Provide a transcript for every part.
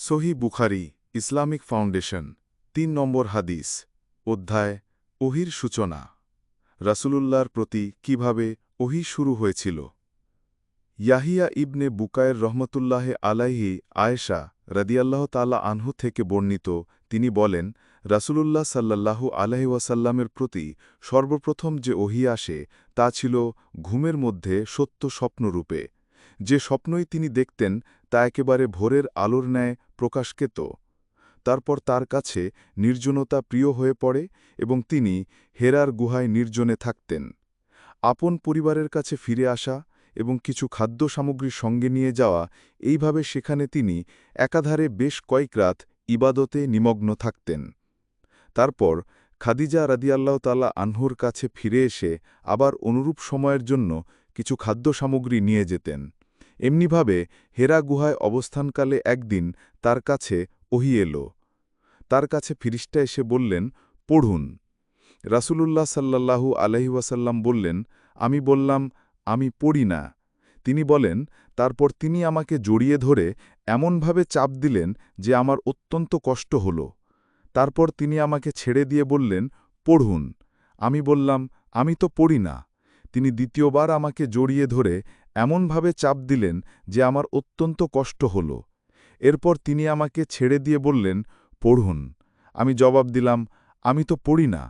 সহি বুখারি, Islamic foundation, তিন নম্বর হাদিস, অধ্যায়, ওহির সূচনা। রাসূলুল্লাহর প্রতি কীভাবে ওহি শুরু হয়েছিল? ইয়াহিয়া ইবনে বুকায়ের রহমতুল্লাহে আলাইহি আয়েশা রদিয়াল্লাহ তালা আনহু থেকে বর্ণিত, তিনি বলেন, রাসূলুল্লাহ সাল্লাল্লাহু আলাইহি ওয়াসাল্লামের প্রতি সর্বপ্রথম যে ওহি আসে, তা ছিল ঘুমের মধ্যে সত্য স্বপ্নরূপে। যে স্বপ্নই তিনি দেখতেন তা একেবারে ভোরের আলোর ন্যায় প্রকাশ পেত তারপর তার কাছে নির্জনতা প্রিয় হয়ে পড়ে এবং তিনি হেরার গুহায় নির্জনে থাকতেন। আপন পরিবারের কাছে ফিরে আসা এবং কিছু খাদ্য সামগ্রী সঙ্গে নিয়ে যাওয়া, এইভাবে সেখানে তিনি একাধারে বেশ কয়েক রাত ইবাদতে নিমগ্ন থাকতেন। তারপর খাদিজা রাদিয়াল্লাহ তালা আনহুর কাছে ফিরে এসে আবার অনুরূপ সময়ের জন্য কিছু খাদ্য সামগ্রী নিয়ে যেতেন। এমনিভাবে হেরা গুহায় অবস্থানকালে একদিন তার কাছে ওহি এলো। তার কাছে ফিরিস্টা এসে বললেন, পড়ুন। রাসূলুল্লাহ সাল্লাল্লাহু আলহি ওয়াসাল্লাম বললেন, আমি বললাম, আমি পড়ি না। তিনি বলেন, তারপর তিনি আমাকে জড়িয়ে ধরে এমনভাবে চাপ দিলেন যে আমার অত্যন্ত কষ্ট হল। তারপর তিনি আমাকে ছেড়ে দিয়ে বললেন, পড়ুন। আমি বললাম, আমি তো পড়ি না। তিনি দ্বিতীয়বার আমাকে জড়িয়ে ধরে এমনভাবে চাপ দিলেন যে আমার অত্যন্ত কষ্ট হল। এরপর তিনি আমাকে ছেড়ে দিয়ে বললেন, পড়ুন। আমি জবাব দিলাম, আমি তো পড়ি না।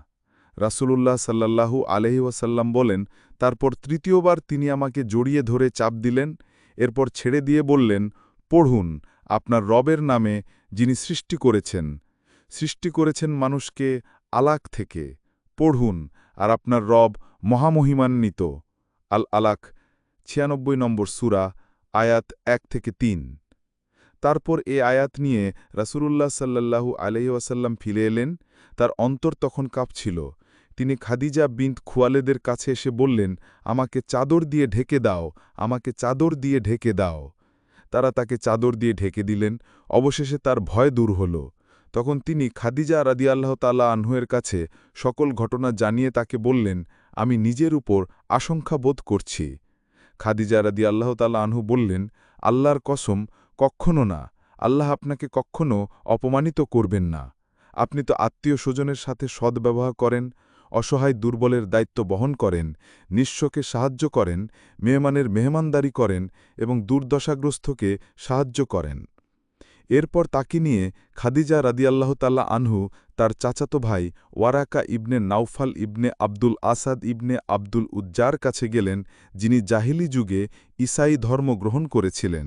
রাসূলুল্লাহ সাল্লাল্লাহু আলহি ওয়াসাল্লাম বলেন, তারপর তৃতীয়বার তিনি আমাকে জড়িয়ে ধরে চাপ দিলেন, এরপর ছেড়ে দিয়ে বললেন, পড়ুন, আপনার রবের নামে যিনি সৃষ্টি করেছেন। সৃষ্টি করেছেন মানুষকে আলাক থেকে। পড়ুন, আর আপনার রব মহামহিমান্বিত। আল আলাক ছিয়ানব্বই নম্বর সুরা, আয়াত এক থেকে তিন। তারপর এ আয়াত নিয়ে রাসূলুল্লাহ সাল্লাল্লাহু আলহি ওয়াসাল্লাম ফিরে এলেন। তার অন্তর তখন কাঁপছিল। তিনি খাদিজা বিন্ত খুয়ালেদের কাছে এসে বললেন, আমাকে চাদর দিয়ে ঢেকে দাও, আমাকে চাদর দিয়ে ঢেকে দাও। তারা তাকে চাদর দিয়ে ঢেকে দিলেন। অবশেষে তার ভয় দূর হল। তখন তিনি খাদিজা রাদিয়াল্লাহ তাল্লা আনহুয়ের কাছে সকল ঘটনা জানিয়ে তাকে বললেন, আমি নিজের উপর আশঙ্কা বোধ করছি। খাদিজা রাদি আল্লাহ তাল্লা আনহু বললেন, আল্লাহর কসম কক্ষণও না। আল্লাহ আপনাকে কক্ষণও অপমানিত করবেন না। আপনি তো আত্মীয় স্বজনের সাথে সদ্ব্যবহার করেন, অসহায় দুর্বলের দায়িত্ব বহন করেন, নিঃস্বকে সাহায্য করেন, মেহমানের মেহমানদারি করেন এবং দুর্দশাগ্রস্তকে সাহায্য করেন। এরপর তাকে নিয়ে খাদিজা রাদিয়াল্লাহ তাল্লা আনহু, তার চাচাতো ভাই Waraqa ibn Nawfal ibn Abdul Asad ibn Abdul উজ্জার কাছে গেলেন, যিনি জাহিলি যুগে ইসাই ধর্ম গ্রহণ করেছিলেন।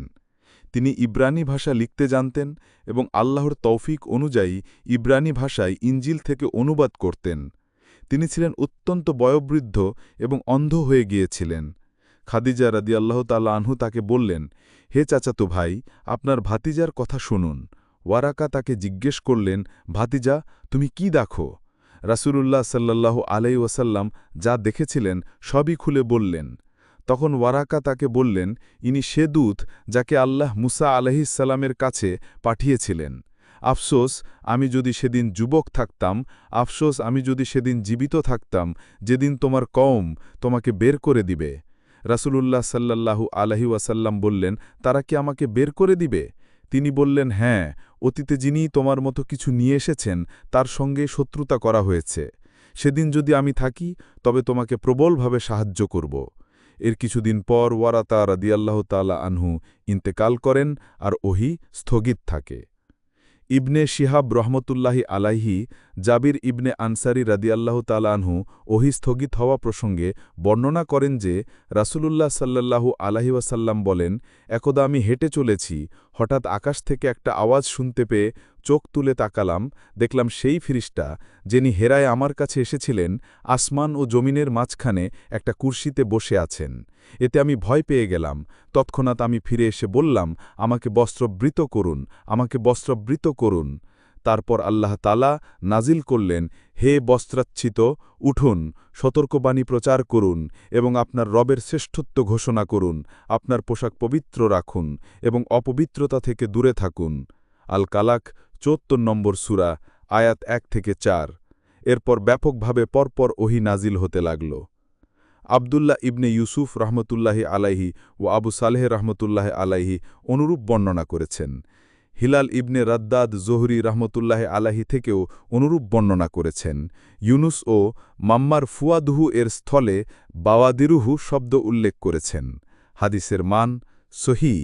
তিনি ইব্রানি ভাষা লিখতে জানতেন এবং আল্লাহর তৌফিক অনুযায়ী ইব্রানি ভাষায় ইঞ্জিল থেকে অনুবাদ করতেন। তিনি ছিলেন অত্যন্ত বয়োবৃদ্ধ এবং অন্ধ হয়ে গিয়েছিলেন। খাদিজা রাদি আল্লাহ তাল্লা আনহু তাকে বললেন হে চাচাতো ভাই, আপনার ভাতিজার কথা শুনুন। ওয়ারাকা তাকে জিজ্ঞেস করলেন, ভাতিজা, তুমি কি দেখো? রাসূলুল্লাহ সাল্লাল্লাহু আলাই ওয়াসাল্লাম যা দেখেছিলেন সবই খুলে বললেন। তখন ওয়ারাকা তাকে বললেন, ইনি সে দূত যাকে আল্লাহ মুসা আলহিসাল্লামের কাছে পাঠিয়েছিলেন। আফসোস, আমি যদি সেদিন যুবক থাকতাম, আফসোস, আমি যদি সেদিন জীবিত থাকতাম, যেদিন তোমার কম তোমাকে বের করে দিবে। রাসূলুল্লাহ সাল্লাল্লাহু আলহি ওয়াসাল্লাম বললেন, তারা কি আমাকে বের করে দিবে? তিনি বললেন হ্যাঁ অতীতে যিনি তোমার মতো কিছু নিয়ে এসেছেন, তার সঙ্গে শত্রুতা করা হয়েছে। সেদিন যদি আমি থাকি, তবে তোমাকে প্রবলভাবে সাহায্য করব। এর কিছুদিন পর ওয়ারাতা রাদিয়াল্লাহ তালা আনহু ইন্তেকাল করেন আর ওহি স্থগিত থাকে। ইবনে শিহাব রহমতুল্লাহি আলাইহি, জাবির ইবনে আনসারি রাদিয়াল্লাহ তালানহু ওহি স্থগিত হওয়া প্রসঙ্গে বর্ণনা করেন যে, রাসুলুল্লাহ সাল্লাল্লাহু আলাহি ওয়াসাল্লাম বলেন, একদা আমি হেঁটে চলেছি, হঠাৎ আকাশ থেকে একটা আওয়াজ শুনতে পেয়ে চোখ তুলে তাকালাম, দেখলাম সেই ফিরিস্টা যিনি হেরায় আমার কাছে এসেছিলেন, আসমান ও জমিনের মাঝখানে একটা কুর্সিতে বসে আছেন। এতে আমি ভয় পেয়ে গেলাম। তৎক্ষণাৎ আমি ফিরে এসে বললাম, আমাকে বস্ত্রবৃত করুন, আমাকে বস্ত্রবৃত করুন। তারপর আল্লাহ তালা নাজিল করলেন, হে বস্ত্রাচ্ছিত, উঠুন, সতর্কবাণী প্রচার করুন এবং আপনার রবের শ্রেষ্ঠত্ব ঘোষণা করুন, আপনার পোশাক পবিত্র রাখুন এবং অপবিত্রতা থেকে দূরে থাকুন। আল কালাক চোত্তর নম্বর সুরা, আয়াত এক থেকে চার। এরপর ব্যাপকভাবে পরপর ওহি নাজিল হতে লাগল। আবদুল্লাহ ইবনে ইউসুফ রহমতুল্লাহি আলাইহি ও আবু সালেহ রহমতুল্লাহ আলাইহি অনুরূপ বর্ণনা করেছেন। হিলাল ইবনে রাদ্দাদ জোহরি রহমতুল্লাহ আলাহি থেকেও অনুরূপ বর্ণনা করেছেন। ইউনুস ও মাম্মার ফুয়াদুহু এর স্থলে বাওয়াদিরুহু শব্দ উল্লেখ করেছেন। হাদিসের মান সহি